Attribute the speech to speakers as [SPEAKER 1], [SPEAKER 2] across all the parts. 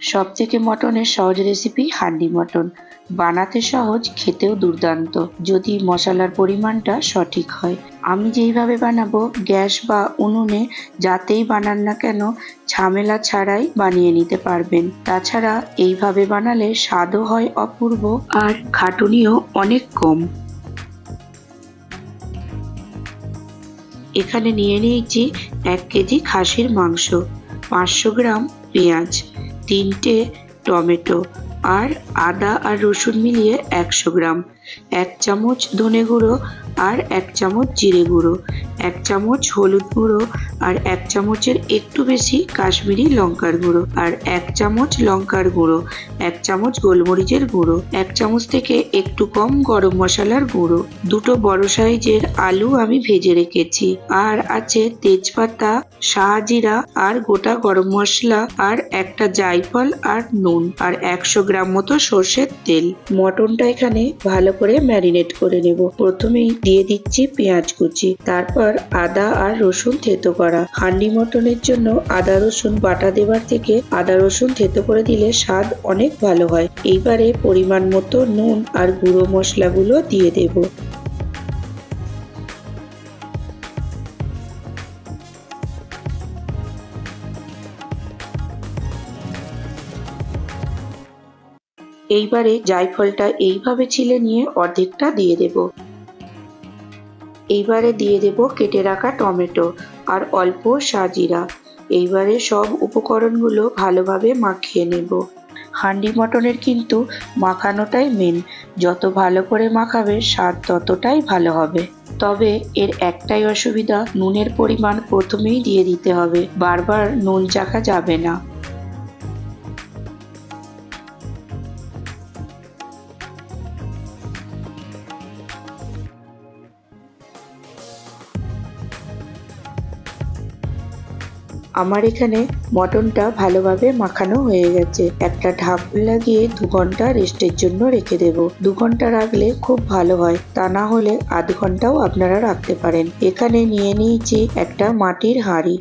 [SPEAKER 1] সব থেকে মটনের সহজ রেসিপি হান্ডি মটন। বানাতে সহজ, খেতেও দুর্দান্ত। যদি মশলার পরিমাণটা সঠিক হয়। আমি যেইভাবে বানাবো, গ্যাস বা উনুনে যাতেই বানান না কেন, ঝামেলা ছাড়াই বানিয়ে নিতে পারবেন। তাছাড়া এইভাবে বানালে স্বাদও হয় অপূর্ব আর খাটুনিও অনেক কম। এখানে নিয়ে নিয়েছি এক কেজি খাসির মাংস, পাঁচশো গ্রাম পেঁয়াজ। তিনটে টমেটো আর আদা আর রসুন মিলিয়ে একশো গ্রাম। এক চামচ ধনে গুঁড়ো আর এক চামচ জিরে গুঁড়ো, এক চামচ হলুদ গুঁড়ো আর এক চামচের একটু বেশি কাশ্মীরি লঙ্কার গুঁড়ো আর এক চামচ লঙ্কার গুঁড়ো, এক চামচ গোলমরিচের গুঁড়ো, এক চামচ থেকে একটু কম গরম মশলার গুঁড়ো। দুটো বড় সাইজের আলু আমি ভেজে রেখেছি আর আছে তেজপাতা, শাহজিরা আর গোটা গরম মশলা আর একটা জায়ফল আর নুন আর একশো গ্রাম মতো সর্ষের তেল। মটনটা এখানে ভালো করে ম্যারিনেট করে নেব। প্রথমেই দিয়ে দিচ্ছি পেঁয়াজ কুচি, তারপর আদা আর রসুন থেতো করা। হান্ডি মটনের জন্য আদা, রসুন বাটা দেবার থেকে আদা, রসুন থেতো করে দিলে স্বাদ অনেক ভালো হয়। এইবারে পরিমাণ মতো নুন আর গুঁড়ো মশলাগুলো দিয়ে দেব। এইবারে জায়ফলটা এইভাবে ছিলে নিয়ে অর্ধেকটা দিয়ে দেব। এইবারে দিয়ে দেব কেটে রাখা টমেটো আর অল্প সাজিরা। এইবারে সব উপকরণগুলো ভালোভাবে মাখিয়ে নেব। হান্ডি মটনের কিন্তু মাখানোটাই মেন যত ভালো করে মাখাবে, স্বাদ ততটাই ভালো হবে। তবে এর একটাই অসুবিধা, নুনের পরিমাণ প্রথমেই দিয়ে দিতে হবে। বারবার নুন চাখা যাবে না। আমার এখানে মটনটা ভালোভাবে মাখানো হয়ে গেছে। একটা ঢাকন লাগিয়ে দু ঘণ্টা রেস্টের জন্য রেখে দেব। দু ঘণ্টা রাখলে খুব ভালো হয়। তা না হলে আধ ঘন্টাও আপনারা রাখতে পারেন। এখানে নিয়ে নিয়েছি একটা মাটির হাঁড়ি।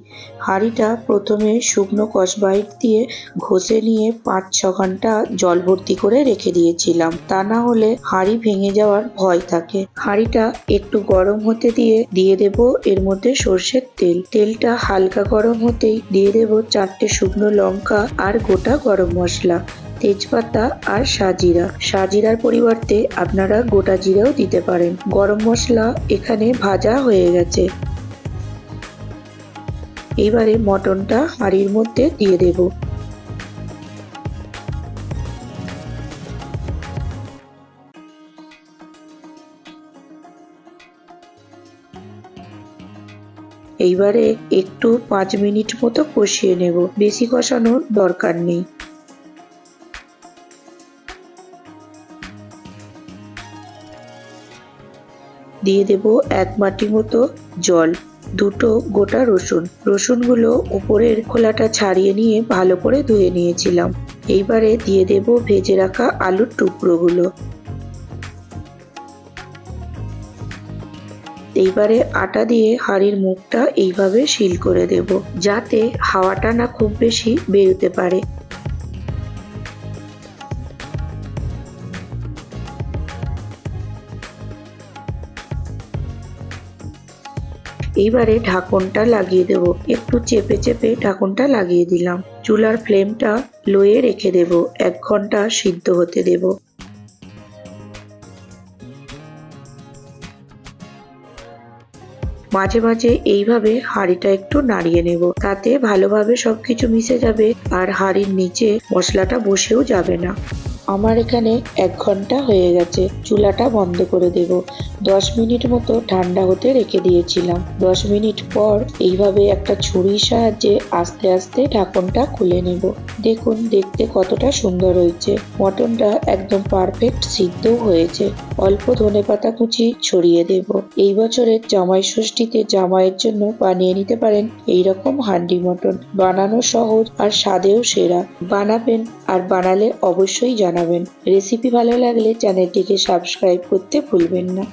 [SPEAKER 1] হাঁড়িটা প্রথমে শুকনো কসবাইট দিয়ে ঘষে নিয়ে পাঁচ ছ ঘণ্টা জল ভর্তি করে রেখে দিয়েছিলাম। তা না হলে হাঁড়ি ভেঙে যাওয়ার ভয় থাকে। হাঁড়িটা একটু গরম হতে দিয়ে দিয়ে দেব এর মধ্যে সর্ষের তেল। তেলটা হালকা গরম হতেই দিয়ে দেব চারটে শুকনো লঙ্কা আর গোটা গরম মশলা, তেজপাতা আর সাজিরা। সাজিরার পরিবর্তে আপনারা গোটা জিরাও দিতে পারেন। গরম মশলা এখানে ভাজা হয়ে গেছে। এবারে মটনটা হাঁড়ির মধ্যে দিয়ে দেব। এইবারে একটু পাঁচ মিনিট মতো কষিয়ে নেব। বেশি কষানোর দরকার নেই। দিয়ে দেব এক মাটি মতো জল, দুটো গোটা রসুন। রসুনগুলো উপরের খোলাটা ছাড়িয়ে নিয়ে ভালো করে ধুয়ে নিয়েছিলাম। এইবারে দিয়ে দেব ভেজে রাখা আলুর টুকরোগুলো। এইবারে আটা দিয়ে হাঁড়ির মুখটা এইভাবে সিল করে দেব, যাতে হাওয়াটা না খুব বেশি বেরোতে পারে। এইবারে ঢাকনটা লাগিয়ে দেব, একটু চেপে চেপে ঢাকনটা লাগিয়ে দিলাম। চুলার ফ্লেমটা লোয়ে রেখে দেব, এক ঘণ্টা সিদ্ধ হতে দেব। মাঝে মাঝে এইভাবে হাঁড়িটা একটু নাড়িয়ে নেব। তাতে ভালোভাবে সবকিছু মিশে যাবে আর হাঁড়ির নিচে মশলাটা বসেও যাবে না। আমার এখানে এক ঘণ্টা হয়ে গেছে, চুলাটা বন্ধ করে দেব। দশ মিনিট মতো ঠান্ডা হতে রেখে দিয়েছিলাম। দশ মিনিট পর এইভাবে একটা ছুরির সাহায্যে আস্তে আস্তে ঢাকনটা খুলে নেব। দেখুন, দেখতে কতটা সুন্দর হয়েছে। মটনটা একদম পারফেক্ট সিদ্ধও হয়েছে। অল্প ধনে পাতা কুচি ছড়িয়ে দেব। এই বছরের জামাই ষষ্ঠীতে জামাইয়ের জন্য বানিয়ে নিতে পারেন এই রকম হান্ডি মটন। বানানো সহজ আর স্বাদেও সেরা। বানাবেন আর বানালে অবশ্যই জানাবেন। রেসিপি ভালো লাগলে চ্যানেলটিকে সাবস্ক্রাইব করতে ভুলবেন না।